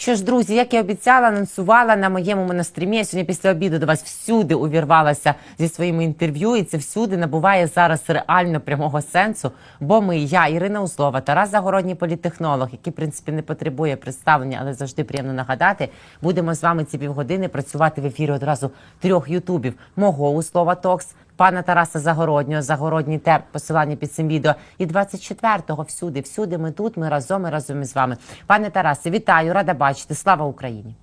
Що ж, друзі, як я обіцяла, анонсувала на моєму монастримі. Я сьогодні після обіду до вас всюди увірвалася зі своїми інтерв'ю, і це всюди набуває зараз реально прямого сенсу. Бо ми, я, Ірина Узлова, Тарас Загородній політтехнолог, який в принципі не потребує представлення, але завжди приємно нагадати. Будемо з вами ці півгодини працювати в ефірі одразу трьох ютубів: мого Узлова Токс. Пана Тараса Загороднього, Загородній теп, посилання під цим відео. І 24-го всюди, всюди ми тут, ми разом і разом із вами. Пане Тарасе, вітаю, рада бачити. Слава Україні!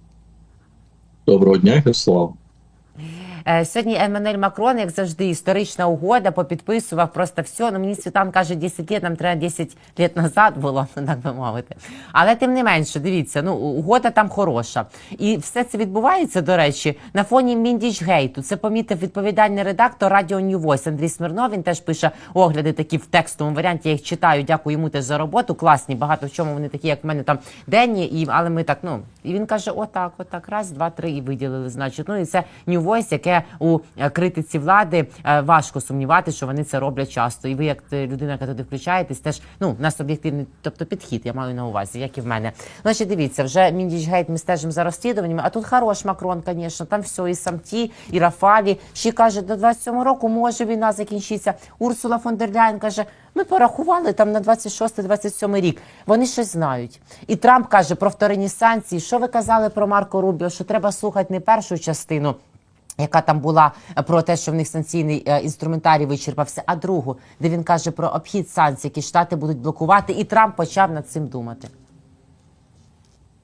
Доброго дня, Ярослав. Е, Сьогодні Еммануель Макрон, як завжди, історична угода, попідписував просто все. Ну мені Світан каже, 10 років, нам треба 10 років назад було, так би мовити. Але тим не менше, дивіться, ну угода там хороша. І все це відбувається, до речі, на фоні Міндічгейту. Це помітив відповідальний редактор Радіо New Voice Андрій Смирнов. Він теж пише огляди такі в текстовому варіанті. Я їх читаю. Дякую йому теж за роботу. Класні, багато в чому вони такі, як в мене там денні. І але ми так, ну і він каже: отак, отак, раз, два, три, і виділили. Значить, ну і це New Voice, яке у критиці влади е, важко сумнівати, що вони це роблять часто. І ви, як людина, яка туди включаєтесь, теж ну нас об'єктивний, тобто підхід, я маю на увазі, як і в мене. Значить, дивіться, вже Міндічгейт ми стежимо за розслідуваннями. А тут хорош Макрон, звісно, там все, і самті, і Рафалі. Ще каже, до 27 року може війна закінчиться. Урсула фон дер Ляйн каже. Ми порахували там на 26-27 рік. Вони щось знають. І Трамп каже про вторинні санкції. Що ви казали про Марко Рубіо? Що треба слухати не першу частину. Яка там була про те, що в них санкційний е, інструментарій вичерпався, а другу, де він каже про обхід санкцій, які штати будуть блокувати, і Трамп почав над цим думати.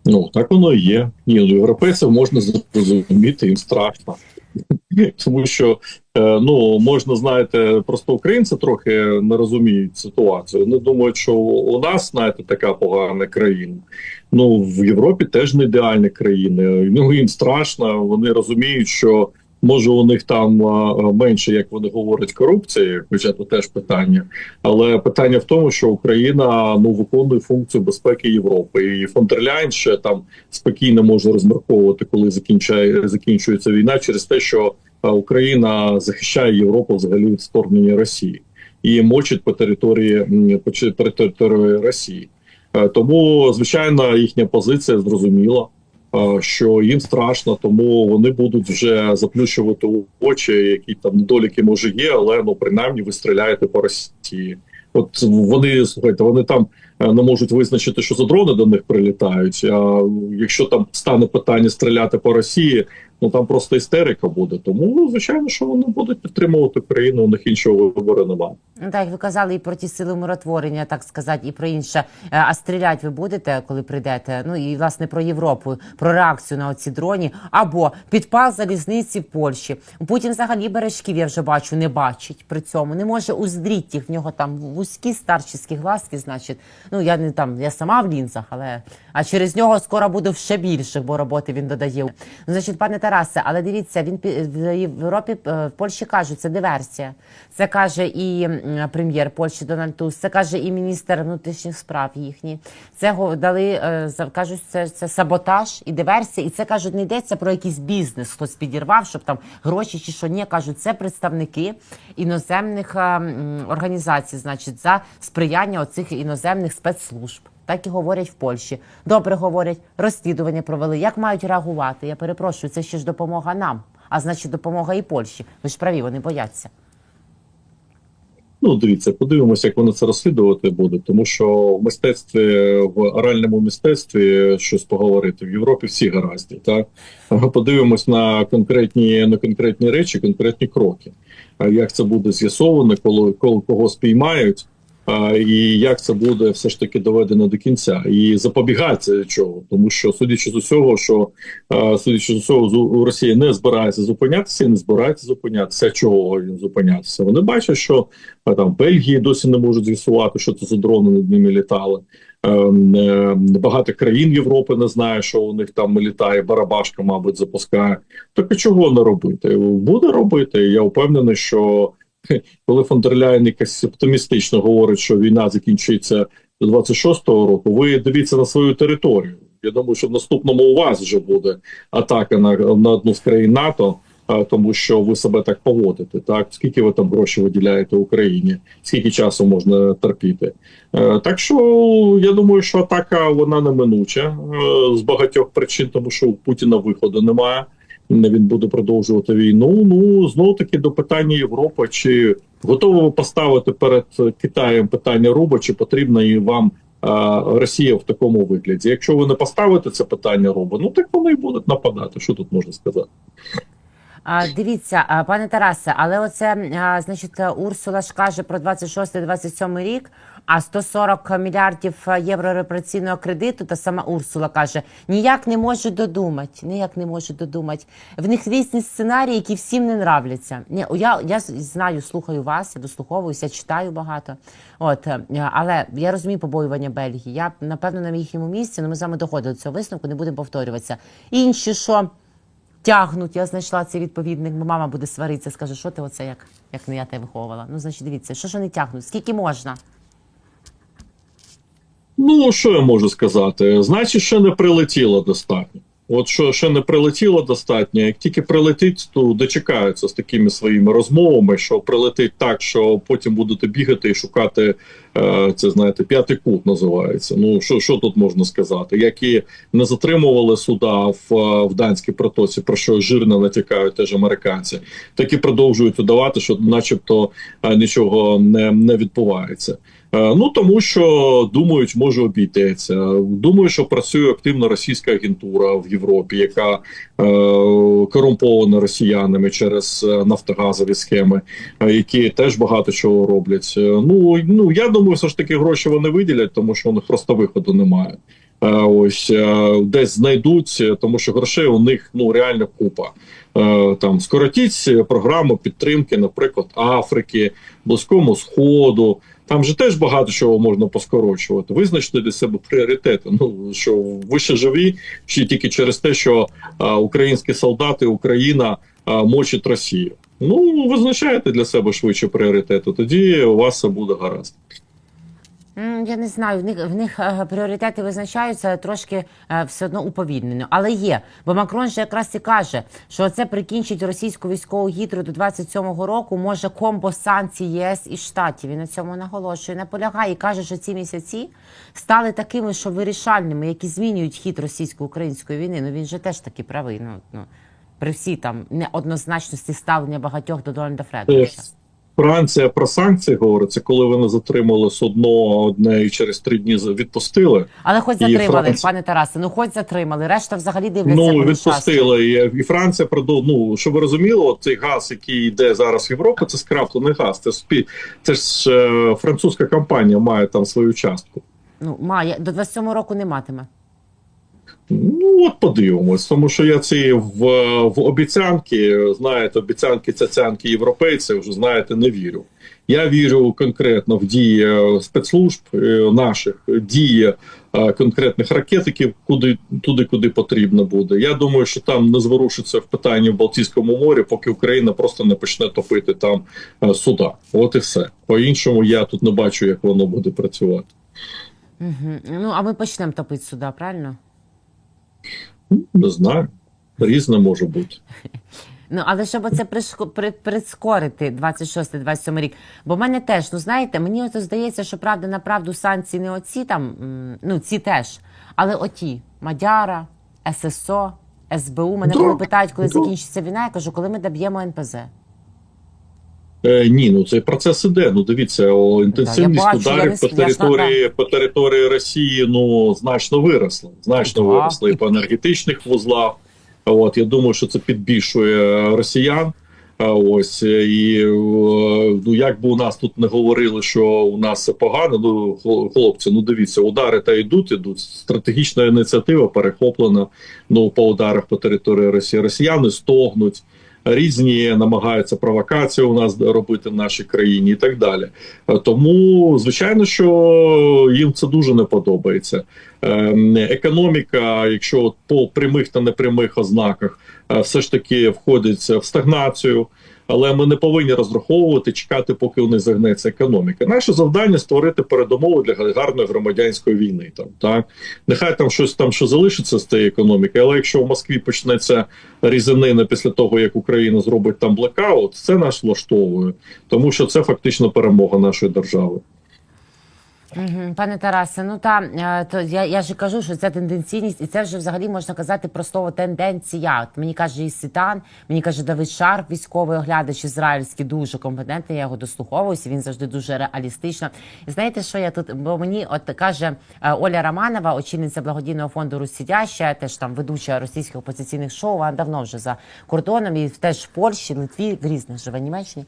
Ну так воно і є. Ні, ну європейців можна зрозуміти, їм страшно. Тому що е, ну можна, знаєте, просто українці трохи не розуміють ситуацію. Вони думають, що у нас, знаєте, така погана країна. Ну в Європі теж не ідеальні країни. Ну їм страшно. Вони розуміють, що може у них там менше, як вони говорять, корупції, хоча це теж питання. Але питання в тому, що Україна ну виконує функцію безпеки Європи, і фон дер Ляйн ще там спокійно може розмірковувати, коли закінчає закінчується війна, через те, що Україна захищає Європу взагалі від вторгнення Росії і мочить по території по території Росії. Е, Тому, звичайно, їхня позиція зрозуміла, що їм страшно, тому вони будуть вже заплющувати очі, які там недоліки може є, але ну принаймні ви стріляєте по Росії. От вони слухайте, вони там е, не можуть визначити, що за дрони до них прилітають. А якщо там стане питання стріляти по Росії, ну там просто істерика буде. Тому ну, звичайно, що вони будуть підтримувати Україну. У них іншого вибору немає. Ну, так як ви казали і про ті сили миротворення, так сказати, і про інше. Е, А стріляти ви будете, коли прийдете? Ну і власне про Європу, про реакцію на оці дроні, або підпал залізниці в Польщі. Путін взагалі бережків, я вже бачу, не бачить при цьому. Не може уздріти їх. В нього там вузькі старчі глазки, значить. Ну я не там, я сама в лінзах, але а через нього скоро буде ще більше, бо роботи він додає. Значить, пане Тарасе, але дивіться, він в Європі е, в Польщі кажуть, це диверсія. Це каже і прем'єр Польщі Дональд Туск, це каже і міністр внутрішніх справ їхній. Це дали е, кажуть, це, це саботаж і диверсія. І це кажуть, не йдеться про якийсь бізнес, хтось підірвав, щоб там гроші чи що ні. кажуть, це представники іноземних е, організацій, значить, за сприяння оцих іноземних спецслужб. Так і говорять в Польщі. Добре говорять, розслідування провели. Як мають реагувати? Я перепрошую, це ще ж допомога нам, а значить, допомога і Польщі. Ви ж праві, вони бояться. Ну, дивіться, подивимося, як вони це розслідувати будуть, тому що в мистецтві, в оральному мистецтві щось поговорити в Європі всі гаразді. Так подивимось на конкретні на конкретні речі, конкретні кроки. А як це буде з'ясовано, коли, коли кого спіймають, і як це буде все ж таки доведено до кінця, і запобігається чого, тому що судячи з усього, що судячи з усього, Росія не збирається зупинятися, і не збирається зупинятися. Чого їм зупинятися? Вони бачать, що там Бельгії досі не можуть з'ясувати, що це за дрони над ними літали. Ем, е, Багато країн Європи не знає, що у них там літає барабашка, мабуть, запускає. Так а чого не робити? Буде робити. Я впевнений, що коли фон дер якось оптимістично говорить, що війна закінчиться до 26-го року, ви дивіться на свою територію. Я думаю, що в наступному у вас вже буде атака на, на одну з країн НАТО. тому що ви себе так поводите. Так скільки ви там грошей виділяєте Україні, скільки часу можна терпіти? Е, Так що я думаю, що атака вона неминуча е, з багатьох причин, тому що у Путіна виходу немає. Він буде продовжувати війну. Ну знову таки до питання Європи. Чи готові ви поставити перед Китаєм питання руба, чи потрібна і вам а, Росія в такому вигляді? Якщо ви не поставите це питання руба, ну так вони і будуть нападати. Що тут можна сказати? А, дивіться, пане Тарасе, але оце, а, значить, Урсула ж каже про 26-27 рік, а 140 мільярдів е, євро репараційного кредиту, та сама Урсула каже, ніяк не можу додумати, ніяк не можу додумати. В них різні сценарії, які всім не нравляться. Ні, я, я знаю, слухаю вас, я дослуховуюся, читаю багато. От, е, але я розумію побоювання Бельгії. Я, напевно, на їхньому місці, ну ми з вами доходили до цього висновку, не будемо повторюватися. Інші, що тягнуть. Я знайшла цей відповідник, бо мама буде сваритися, скаже, що ти оце як, як не я тебе виховувала. Ну, значить, дивіться, що ж вони тягнуть? Скільки можна? Ну що я можу сказати? Значить, ще не прилетіло достатньо. От що ще не прилетіло достатньо, як тільки прилетить, то дочекаються з такими своїми розмовами, що прилетить так, що потім будете бігати і шукати е, це, знаєте, п'ятий кут називається. Ну що, що тут можна сказати? Які не затримували суда в, е, в данській протоці, про що жирно натякають теж американці, так і продовжують удавати, що, начебто, е, нічого не, не відбувається. Е, Ну тому що думають, може обійдеться. Думаю, що працює активно російська агентура в Європі, яка е, корумпована росіянами через е, нафтогазові схеми, е, які теж багато чого роблять. Ну ну я думаю, все ж таки гроші вони виділять, тому що у них просто виходу немає. Ось десь знайдуть, тому що грошей у них ну реально купа. Там скоротіть програму підтримки, наприклад, Африки, Близькому Сходу. Там же теж багато чого можна поскорочувати. Визначте для себе пріоритети. Ну що ви ще живі, чи тільки через те, що а, українські солдати, Україна а, мочить Росію. Ну визначайте для себе швидше пріоритети. Тоді у вас все буде гаразд. Я не знаю, в них в них е, пріоритети визначаються трошки е, все одно уповільнено. Але є. Бо Макрон же якраз і каже, що це прикінчить російську військову гідру до 27-го року. Може комбо санкцій єС і штатів. Він на цьому наголошує, наполягає і каже, що ці місяці стали такими, що вирішальними, які змінюють хід російсько-української війни. Ну він же теж таки правий. Ну ну при всій там неоднозначності ставлення багатьох до Дональда Фредовича. Франція про санкції говорить, це коли вони затримали судно одне і через три дні відпустили. Але хоч затримали, Франція- пане Тарасе, ну хоч затримали. Решта взагалі дивляться. Ну відпустили і, і Франція продов... Ну щоб ви розуміли, от цей газ, який йде зараз в Європу, це скраплений газ. Це спі... це ж е, французька компанія має там свою частку. Ну, має до 27 року не матиме. Ну от подивимось, тому що я ці в, в обіцянки, знаєте, обіцянки цяцянки європейців вже знаєте, не вірю. Я вірю конкретно в дії е, спецслужб е, наших, дії е, конкретних ракетиків, куди туди, куди потрібно буде. Я думаю, що там не зворушиться в питанні в Балтійському морі, поки Україна просто не почне топити там суда. От і все. По іншому я тут не бачу, як воно буде працювати. Угу. Ну, а ми почнемо топити сюди, правильно? Не знаю. Різне може бути. Ну, але щоб це прискорити 26-27 рік. Бо в мене теж, ну знаєте, мені ото здається, що правда на правду санкції не оці там, ну ці теж, але оті Мадяра, ССО, СБУ. Мене коли питають, коли закінчиться війна, я кажу, коли ми доб'ємо НПЗ. Е, ні, ну цей процес іде. Ну дивіться, інтенсивність бачу, ударів по території по території Росії ну значно виросла. Значно Да. виросла і по енергетичних вузлах. От я думаю, що це підбільшує росіян. Ось і е, ну як би у нас тут не говорили, що у нас все погано. Ну хлопці, ну дивіться, удари та йдуть, ідуть. Стратегічна ініціатива перехоплена. Ну по ударах по території Росії. Росіяни стогнуть різні намагаються провокації у нас робити в нашій країні і так далі. Е, Тому, звичайно, що їм це дуже не подобається. Ем, Економіка, якщо от по прямих та непрямих ознаках, е, все ж таки входить в стагнацію. Але ми не повинні розраховувати, чекати, поки у них загнеться економіка. Наше завдання створити передумови для гарної громадянської війни. Там так нехай там щось там що залишиться з цієї економіки, але якщо в Москві почнеться різанина після того, як Україна зробить там блекаут, це нас влаштовує, тому що це фактично перемога нашої держави. Пане Тарасе, ну та е, то я, я ж кажу, що це тенденційність, і це вже взагалі можна казати про слово тенденція. Мені каже і Сітан, мені каже Давид Шарп, військовий оглядач ізраїльський, дуже компетентний. Я його дослуховуюся. Він завжди дуже реалістично. І знаєте, що я тут? Бо мені от каже е, Оля Романова, очільниця благодійного фонду Руссідяща, теж там ведуча російських опозиційних шоу. Вона давно вже за кордоном і теж в Польщі, Литві, в різних живе Німеччині.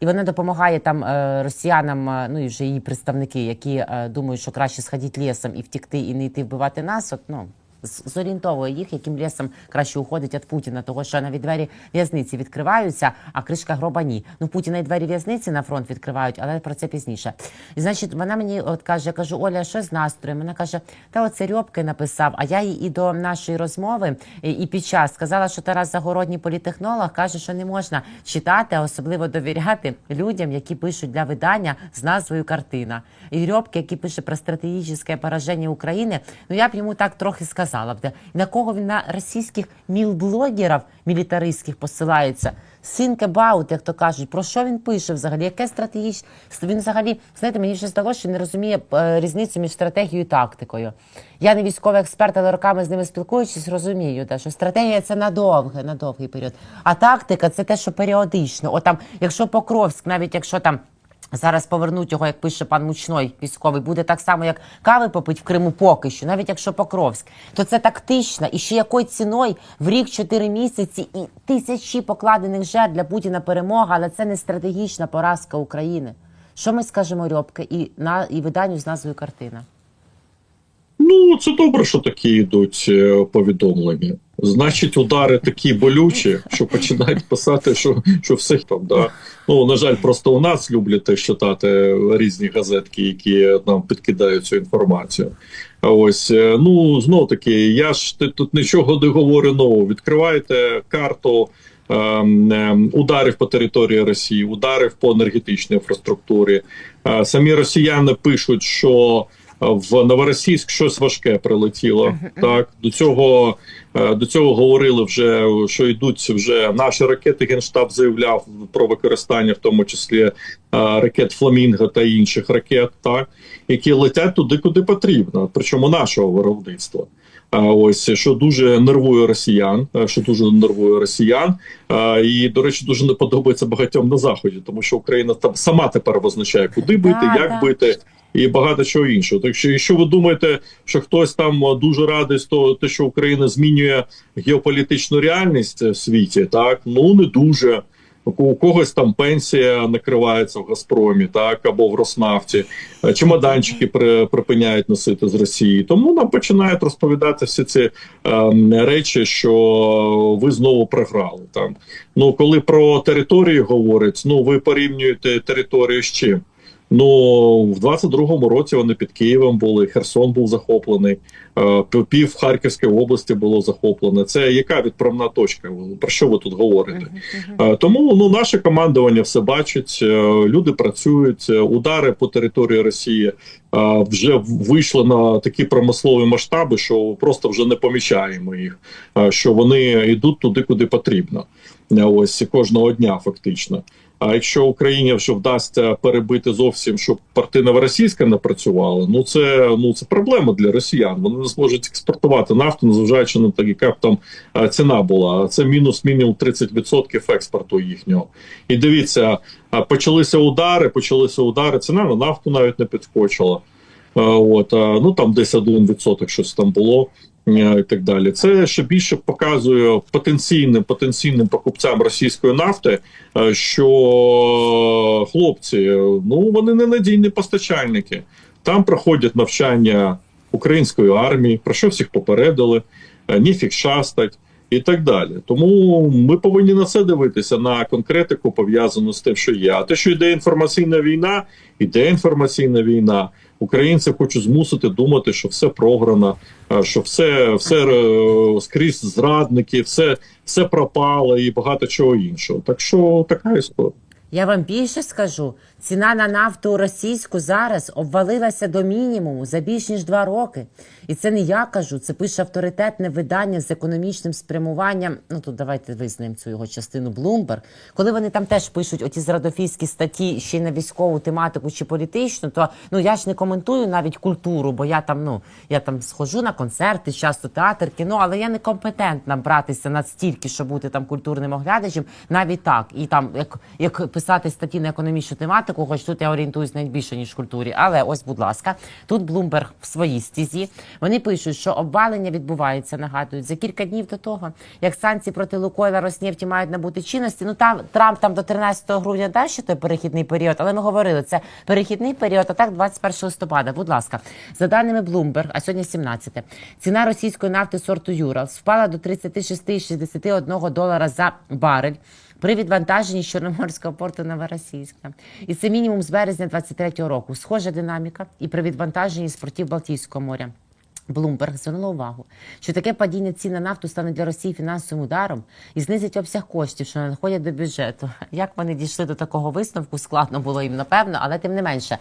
І вона допомагає там е, росіянам, ну і вже її представники, які думають, що краще сходити лісом і втікти, і не йти вбивати нас. От ну зорієнтовує їх, яким лісом краще уходить від Путіна, того що навіть двері в'язниці відкриваються, а кришка гроба ні. Ну Путіна і двері в'язниці на фронт відкривають, але про це пізніше. І значить, вона мені от каже, я кажу, Оля, що з настроєм? Вона каже, та оце Рьобки написав. А я їй і до нашої розмови, і, під час сказала, що Тарас Загородній політехнолог каже, що не можна читати, а особливо довіряти людям, які пишуть для видання з назвою картина. І Рьобки, який пише про стратегічне пораження України, ну я б йому так трохи сказала б. де- На кого він на російських мілблогерів мілітаристських посилається? Think about, як то кажуть, про що він пише взагалі? Яке стратегічне? Він взагалі, знаєте, мені вже здалося, що не розуміє е, різницю між стратегією і тактикою. Я не військовий експерт, але роками з ними спілкуючись, розумію, те, що стратегія це надовге, на довгий період. А тактика це те, що періодично. От там, якщо Покровськ, навіть якщо там. Зараз повернуть його, як пише пан Мучной військовий, буде так само, як кави попить в Криму поки що, навіть якщо Покровськ, то це тактично. І ще якою ціною в рік, чотири місяці і тисячі покладених жертв для Путіна перемога, але це не стратегічна поразка України. Що ми скажемо Рьобке і на і виданню з назвою картина? Ну, це добре, що такі йдуть е, повідомлення. Значить, удари такі болючі, що починають писати, що, що все там. Да. Ну, на жаль, просто у нас люблять читати різні газетки, які нам підкидають цю інформацію. А ось, е, ну, знов таки, я ж тут нічого не говорю нового. Відкриваєте карту. ем, ем, Ударів по території Росії, ударів по енергетичній інфраструктурі. Е, Самі росіяни пишуть, що в Новоросійськ щось важке прилетіло. Так до цього е, до цього говорили вже, що йдуть вже наші ракети. Генштаб заявляв про використання, в тому числі е, ракет Фламінго та інших ракет, так які летять туди, куди потрібно, причому нашого виробництва. А ось що дуже нервує росіян, е, що дуже нервує росіян, і до речі, дуже не подобається багатьом на заході, тому що Україна там сама тепер визначає, куди бити, Да, як да. бити і багато чого іншого. Так що, якщо ви думаєте, що хтось там дуже радий з того, те, що Україна змінює геополітичну реальність е, в світі, так ну не дуже. У когось там пенсія накривається в Газпромі, так або в Роснафті, Е, чемоданчики при, припиняють носити з Росії. Тому нам починають розповідати всі ці ем, речі, що ви знову програли. Там ну коли про територію говорять, ну ви порівнюєте територію з чим? Ну в 22-му році вони під Києвом були. Херсон був захоплений, е, пів Харківської області було захоплене. Це яка відправна точка? Про що ви тут говорите? Е, Тому ну наше командування все бачить. е, Люди працюють. Удари по території Росії вже вийшли на такі промислові масштаби, що просто вже не помічаємо їх. Що вони йдуть туди, куди потрібно. Ось кожного дня, фактично. А якщо Україні вже вдасться перебити зовсім, щоб партина російська не працювала, ну це ну це проблема для росіян. Вони не зможуть експортувати нафту, незважаючи на те, яка б там е, ціна була. Це мінус мінімум 30% експорту їхнього. І дивіться, е, почалися удари, почалися удари. Ціна на нафту навіть не підскочила. Е, От ну там десь 1% щось там було. Е, І так далі, це ще більше показує потенційним потенційним покупцям російської нафти, е, що хлопці, е, ну вони не надійні постачальники. Там проходять навчання української армії, про що всіх попередили, ніфік ніфіг шастать і так далі. Тому ми повинні на це дивитися на конкретику пов'язану з тим, що є. А те, що йде інформаційна війна, іде інформаційна війна. українців хочуть змусити думати, що все програно, е, що все, все е, скрізь зрадники, все, все пропало і багато чого іншого. Так що така історія. Я вам більше скажу: ціна на нафту російську зараз обвалилася до мінімуму за більш ніж два роки. І це не я кажу, це пише авторитетне видання з економічним спрямуванням. Ну тут давайте визнаємо цю його частину Bloomberg. Коли вони там теж пишуть оті зрадофійські статті ще й на військову тематику чи політичну, то ну я ж не коментую навіть культуру, бо я там ну я там схожу на концерти, часто театр, кіно, але я не компетентна братися настільки, щоб бути там культурним оглядачем, навіть так. І там як, як писати статті на економічну тематику, хоч тут я орієнтуюсь навіть більше ніж в культурі. Але ось, будь ласка, тут Bloomberg в своїй стізі. Вони пишуть, що обвалення відбувається, нагадують, за кілька днів до того, як санкції проти Лукойла Роснефті мають набути чинності. Ну там Трамп там до 13 грудня далі той перехідний період, але ми говорили, це перехідний період, а так 21 листопада. Будь ласка, за даними Bloomberg, а сьогодні 17, ціна російської нафти сорту Юралс впала до 36,61 долара за барель. При відвантаженні Чорноморського порту Новоросійська. І це мінімум з березня 23-го року. Схожа динаміка і при відвантаженні з портів Балтійського моря. Блумберг звернула увагу, що таке падіння цін на нафту стане для Росії фінансовим ударом і знизить обсяг коштів, що надходять до бюджету. Як вони дійшли до такого висновку, складно було їм напевно, але тим не менше.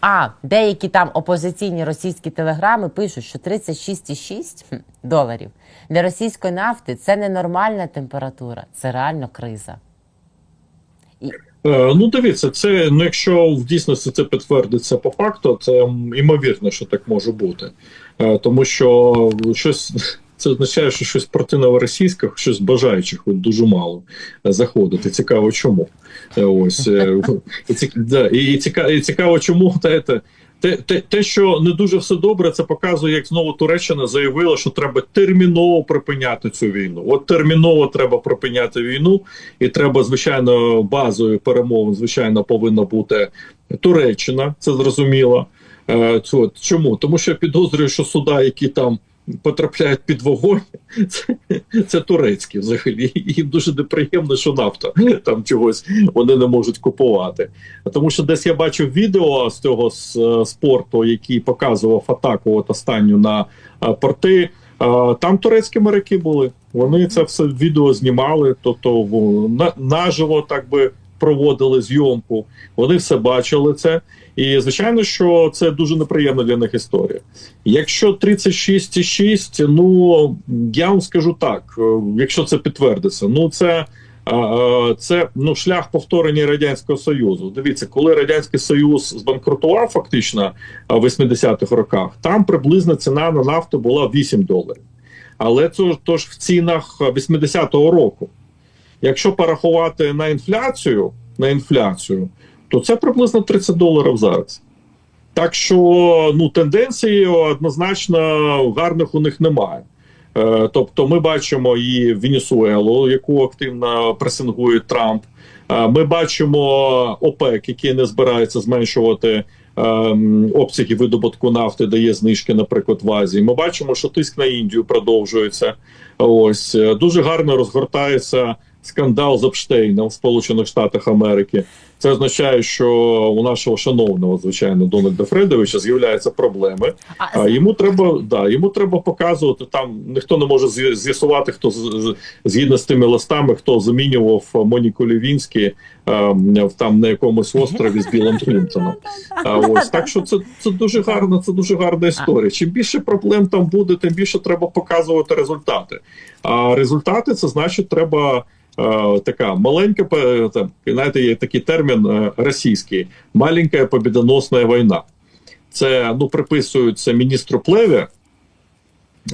А деякі там опозиційні російські телеграми пишуть, що 36,6 доларів для російської нафти це не нормальна температура, це реально криза. Е, Ну, дивіться, це ну, якщо в дійсності це підтвердиться по факту, це м, імовірно, що так може бути. Е, Тому що щось це означає, що щось проти новоросійських, щось бажаючих от дуже мало е, заходити. Цікаво, чому. Е, Ось е, і, цікаво, і цікаво, чому та, те, те, те, те, що не дуже все добре, це показує, як знову Туреччина заявила, що треба терміново припиняти цю війну. От терміново треба припиняти війну, і треба, звичайно, базою перемовин, звичайно, повинна бути Туреччина, це зрозуміло. Е, чому? Тому що я підозрюю, що суда, які там потрапляють під вогонь, це, це турецькі взагалі. І Їм дуже неприємно, що нафта там чогось вони не можуть купувати. Тому що десь я бачив відео з цього е, спорту, який показував атаку от останню на е, порти. Е, Там турецькі моряки були. Вони це все відео знімали, тобто наживо так би проводили зйомку. Вони все бачили це. І звичайно, що це дуже неприємна для них історія. Якщо 36,6, ну я вам скажу так, е, якщо це підтвердиться, ну це. Це ну шлях повторення радянського союзу. Дивіться, коли радянський союз збанкрутував фактично в 80-х роках, там приблизно ціна на нафту була 8 доларів. Але це тож в цінах 80-го року. Якщо порахувати на інфляцію, на інфляцію, то це приблизно 30 доларів зараз. Так що ну тенденції однозначно гарних у них немає. Е, тобто, ми бачимо і Венесуелу, яку активно пресингує Трамп. Е, ми бачимо ОПЕК, який не збирається зменшувати ем, обсяги видобутку нафти, дає знижки, наприклад, в Азії. Ми бачимо, що тиск на Індію продовжується. Ось е, дуже гарно розгортається скандал з Епштейном в Сполучених Штатах Америки. Це означає, що у нашого шановного, звичайно, Дональда Фредовича з'являються проблеми. А, йому треба да йому треба показувати. Там ніхто не може з'ясувати, хто згідно з тими листами, хто замінював Моніку Лівінські ем, в там на якомусь острові з Білим Клінтоном. А ось так, що це, це дуже гарно. Це дуже гарна історія. Чим більше проблем там буде, тим більше треба показувати результати. А результати це значить, треба. е, Така маленька там, знаєте, є такий термін е, російський маленька побідоносна війна. Це ну приписується міністру Плеві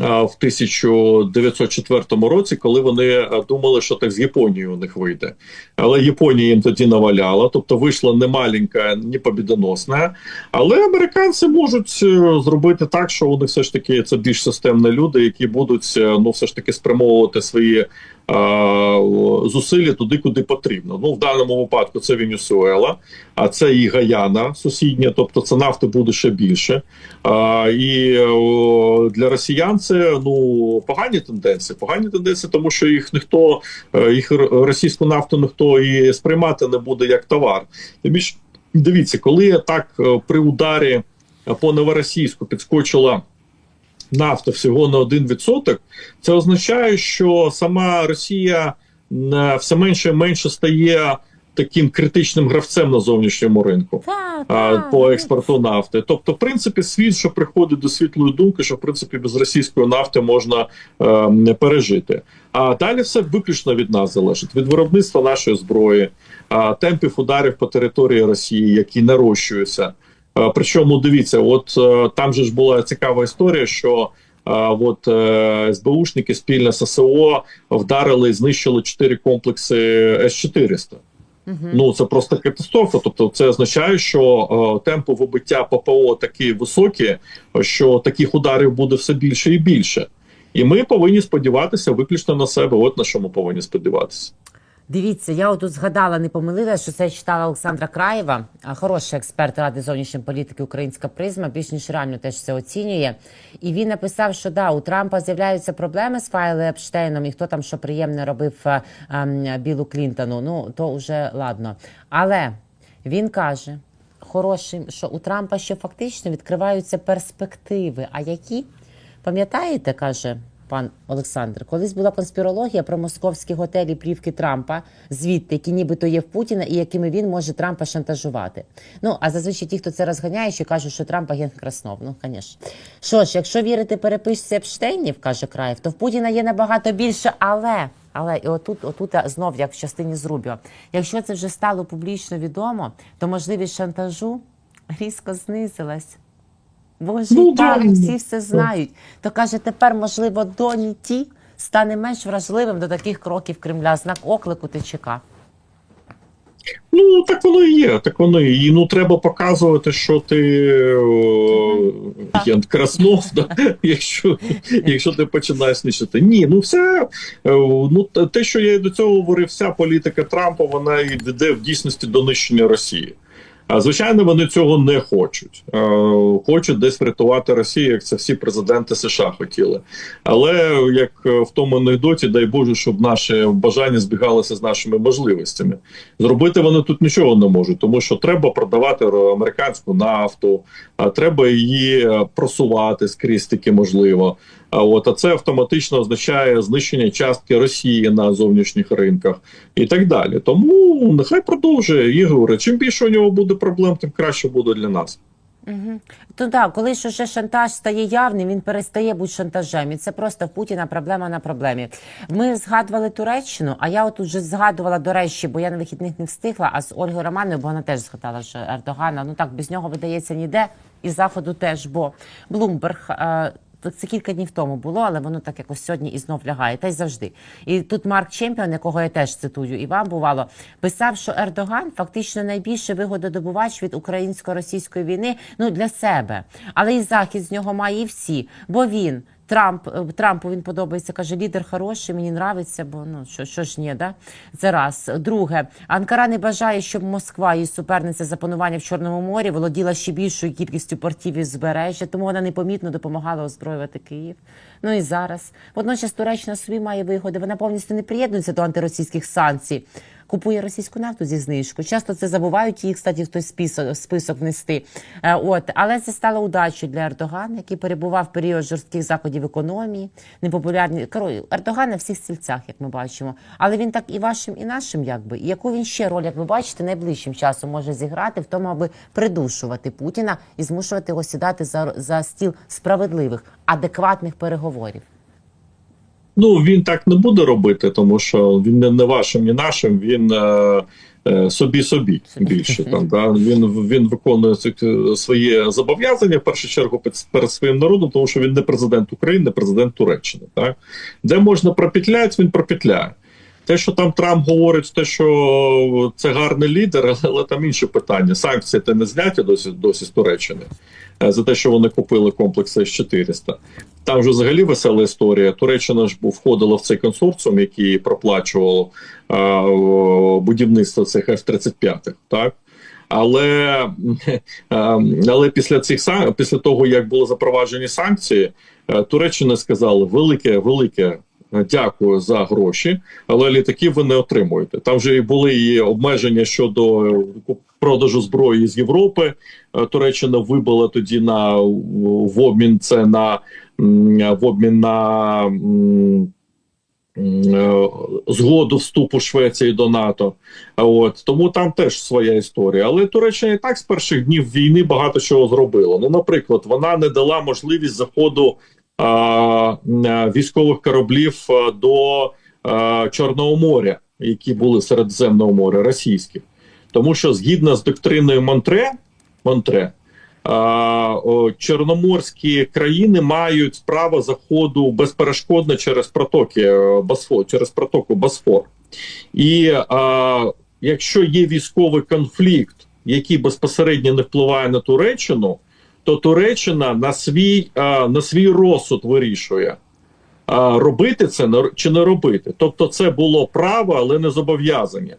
а, в 1904 році, коли вони е, думали, що так з Японією у них вийде. Але Японія їм тоді наваляла, тобто вийшла не маленька, не побідоносна. Але американці можуть е, зробити так, що вони все ж таки це більш системні люди, які будуть е, ну все ж таки спрямовувати свої зусилля туди, куди потрібно. Ну в даному випадку це Венесуела, а це і Гаяна сусідня, тобто це нафти буде ще більше. І для росіян це ну погані тенденції. Погані тенденції, тому що їх ніхто е, їх російську нафту ніхто і сприймати не буде як товар. Тим дивіться, коли так е, при ударі. по новоросійську підскочила нафта всього на 1%, це означає, що сама Росія е, все менше і менше стає таким критичним гравцем на зовнішньому ринку Так, а, так. по експорту нафти. Тобто, в принципі, світ, що приходить до світлої думки, що в принципі без російської нафти можна е, не пережити. А далі все виключно від нас залежить від виробництва нашої зброї, темпів ударів по території Росії, які нарощуються. А, Причому дивіться, от е, там же ж була цікава історія, що. От е, СБУшники спільно з ССО вдарили і знищили чотири комплекси С-400. Мгм. Ну це просто катастрофа. Тобто, це означає, що е, темпи вибиття ППО такі високі, що таких ударів буде все більше і більше. І ми повинні сподіватися виключно на себе. От на що ми повинні сподіватися. Дивіться, я отут згадала, не помилилася, що це читала Олександра Краєва, а, хороший експерт Ради зовнішньої політики Українська призма, більш ніж реально теж це оцінює. І він написав, що да, у Трампа з'являються проблеми з файли Епштейном, і хто там що приємне робив е, ем, Білу Клінтону. Ну то вже ладно. Але він каже, хороший, що у Трампа ще фактично відкриваються перспективи. А які? Пам'ятаєте, каже пан Олександр, колись була конспірологія про московські готелі плівки Трампа, звідти, які нібито є в Путіна, і якими він може Трампа шантажувати. Ну а зазвичай ті, хто це розганяє, що кажуть, що Трамп агент Краснов. Ну, звісно. Що ж, якщо вірити переписці Епштейнів, каже Краєв, то в Путіна є набагато більше, але. Але і отут, отут знов, як в частині з якщо це вже стало публічно відомо, то можливість шантажу різко знизилась. Боже, Ну, так, да. всі все знають. То каже, тепер, можливо, Доні Ті стане менш вражливим до таких кроків Кремля. Знак оклику ТЧК. Ну так воно і є. Так воно і є. Ну треба показувати, що ти о, Краснов, да? якщо, якщо ти починаєш нищити. Ні, ну все е, ну те- що я і до цього говорив, вся політика Трампа, вона веде в дійсності до нищення Росії. Звичайно, вони цього не хочуть. Хочуть десь врятувати Росію, як це всі президенти США хотіли. Але як е, в тому анекдоті, дай Боже, щоб наші бажання збігалися з нашими можливостями. Зробити вони тут нічого не можуть, тому що треба продавати американську нафту, треба її е, просувати скрізь таки можливо. От а це автоматично означає знищення частки Росії на зовнішніх ринках і так далі. Тому нехай продовжує Ігор. Чим більше у нього буде проблем, тим краще буде для нас. Угу. То так, коли ж уже шантаж стає явним, він перестає бути шантажем. І це просто в Путіна проблема на проблемі. Ми згадували Туреччину, а я от уже згадувала до речі, бо я на вихідних не встигла. А з Ольгою Романою, бо вона теж згадала, що Ердогана. Ну так без нього видається ніде, і заходу теж. Бо Блумберг. Це кілька днів тому було, але воно так якось сьогодні і знов лягає, та й завжди. І тут Марк Чемпіон, якого я теж цитую, і вам бувало, писав, що Ердоган фактично найбільший вигододобувач від українсько-російської війни ну для себе. Але і захід з нього має і всі, бо він. Трамп е, Трампу він подобається, каже, лідер хороший, мені нравиться, бо ну що, що ж ні, да? Це раз. Друге, Анкара не бажає, щоб Москва, її суперниця за панування в Чорному морі, володіла ще більшою кількістю портів і збережжя, тому вона непомітно допомагала озброювати Київ. Ну і зараз. Водночас Туреччина собі має вигоди. Вона повністю не приєднується до антиросійських санкцій. Купує російську нафту зі знижкою. Часто це забувають її, кстати, той список, список внести. Е, От, але це стало удачею для Ердогана, який перебував в період жорстких заходів економії, непопулярні Коротше, Ердоган на всіх стільцях, як ми бачимо. Але він так і вашим, і нашим, якби. І яку він ще роль, як ви бачите, найближчим часом може зіграти в тому, аби придушувати Путіна і змушувати його сідати за, за стіл справедливих, адекватних переговорів. Ну він так не буде робити, тому що він не, вашим, ні нашим. Він е, е, собі собі більше там. Да? Він він виконує своє зобов'язання в першу чергу перед своїм народом, тому що він не президент України, не президент Туреччини. Так де можна пропетляти, він пропетляє. Те, що там Трамп говорить, те, що це гарний лідер, але, там інше питання. Санкції те не зняті досі досі з Туреччини е, за те, що вони купили комплекс С-400. Там вже взагалі весела історія. Туреччина ж входила в цей консорціум, який проплачував е, будівництво цих F-35, так? Але, е, але після цих після того, як були запроваджені санкції, Туреччина сказала велике, велике дякую за гроші, але літаків ви не отримуєте. Там вже і були і обмеження щодо е, продажу зброї з Європи. Е, Туреччина вибила тоді на в обмін це на в обмін на е, згоду вступу Швеції до НАТО. От тому там теж своя історія. Але Туреччина і так з перших днів війни багато чого зробила. Ну, наприклад, вона не дала можливість заходу е, військових кораблів до Чорного моря, які були Середземного моря, російських. Тому що згідно з доктриною Монтре, Монтре чорноморські країни мають право заходу безперешкодно через протоки е, Босфор, через протоку Босфор. І а, якщо є військовий конфлікт, який безпосередньо не впливає на Туреччину, то Туреччина на свій, на свій розсуд вирішує. Робити це чи не робити, тобто це було право, але не зобов'язання.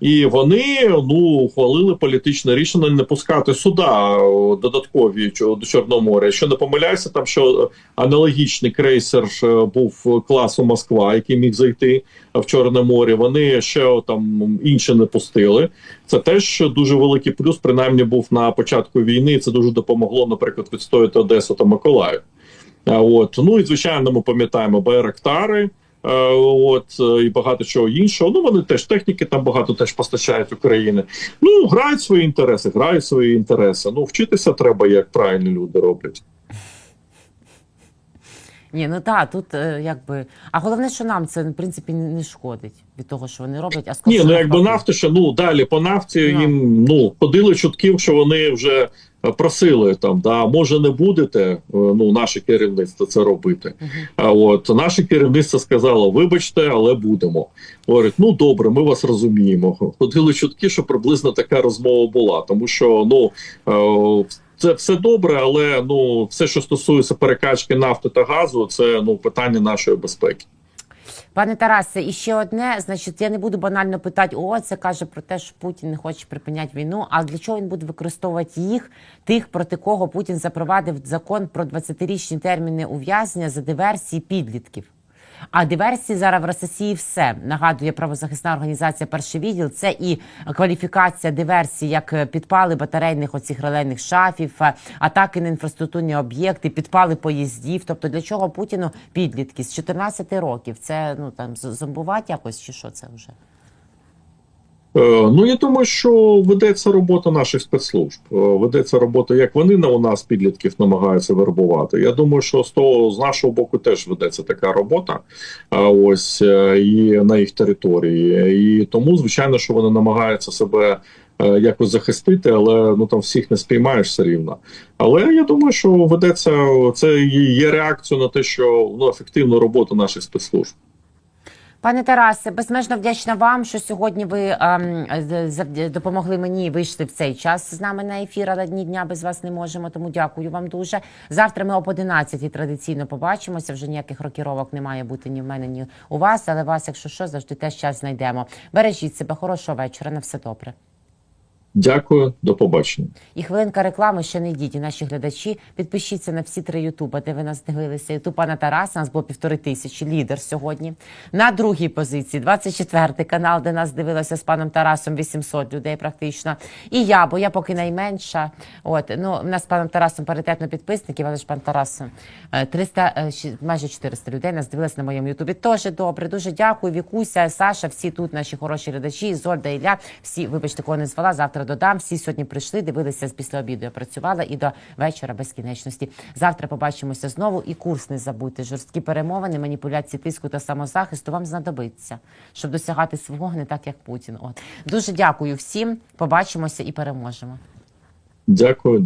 І вони ну ухвалили політичне рішення не пускати суда додаткові до Чорного моря. Якщо не помиляюся, там що аналогічний крейсер е, був класу Москва, який міг зайти в Чорне море. Вони ще там інші не пустили. Це теж дуже великий плюс. Принаймні був на початку війни. і Це дуже допомогло, наприклад, відстояти Одесу та Миколаїв. От ну і звичайно, ми пам'ятаємо Байрактари. Е, От е, і багато чого іншого. Ну вони теж техніки там багато теж постачають України. Ну грають свої інтереси, грають свої інтереси. Ну вчитися треба, як правильні люди роблять. Ні, ну так, тут е, якби. А головне, що нам це в принципі не шкодить від того, що вони роблять, а Ні, ну якби навпаки. нафта ще ну далі по нафті Ну. їм ну ходили чутків, що вони вже е, просили там, да може не будете. е, Ну наше керівництво це робити. А от наше керівництво сказало: вибачте, але будемо. Говорить, ну добре, ми вас розуміємо. Ходили чутки, що приблизно така розмова була, тому що ну. е, Це все добре, але ну все, що стосується перекачки нафти та газу, це ну питання нашої безпеки. Пане Тарасе, і ще одне, значить, я не буду банально питати, о, це каже про те, що Путін не хоче припиняти війну. А для чого він буде використовувати їх, тих, проти кого Путін запровадив закон про 20-річні терміни ув'язнення за диверсії підлітків? А диверсії зараз в Росії все нагадує правозахисна організація Перший відділ. Це і кваліфікація диверсії, як підпали батарейних оцих релейних шафів, е, атаки на інфраструктурні об'єкти, підпали поїздів. Тобто для чого Путіну підлітки з 14 років? Це ну там зомбувати якось чи що це вже? Е, Ну я думаю, що ведеться робота наших спецслужб. Е, Ведеться робота, як вони на у нас підлітків намагаються вербувати. Я думаю, що з того з нашого боку теж ведеться така робота. Ось е, і на їх території. І тому, звичайно, що вони намагаються себе. Якось захистити, але ну там всіх не спіймаєш все рівно. Але я думаю, що ведеться це є реакцією на те, що ну ефективну роботу наших спецслужб. Пане Тарасе, безмежно вдячна вам, що сьогодні ви ем, допомогли мені вийшли в цей час з нами на ефір, але дні дня без вас не можемо. Тому дякую вам дуже. Завтра ми об 11 традиційно побачимося. Вже ніяких рокіровок не має бути ні в мене, ні у вас. Але вас, якщо що, завжди теж час знайдемо. Бережіть себе, хорошого вечора. На все добре. Дякую, до побачення. І хвилинка реклами ще не йдіть. Наші глядачі підпишіться на всі три Ютуба, де ви нас дивилися. Ютуб пана Тараса, нас було півтори тисячі, лідер сьогодні. На другій позиції 24 канал, де нас дивилося з паном Тарасом 800 людей практично. І я, бо я поки найменша. От, ну, у нас з паном Тарасом паритетно підписників, але ж пан Тарас е, 300, е, майже 400 людей нас дивилися на моєму Ютубі. Теж добре, дуже дякую. Вікуся, Саша, всі тут наші хороші глядачі, Зольда, Ілля, всі, вибачте, кого не звала, завтра додам. Всі сьогодні прийшли, дивилися з після обіду. Я працювала і до вечора безкінечності. Завтра побачимося знову. І курс не забути. Жорсткі перемовини, маніпуляції тиску та самозахисту вам знадобиться, щоб досягати свого не так, як Путін. От дуже дякую всім. Побачимося і переможемо. Дякую,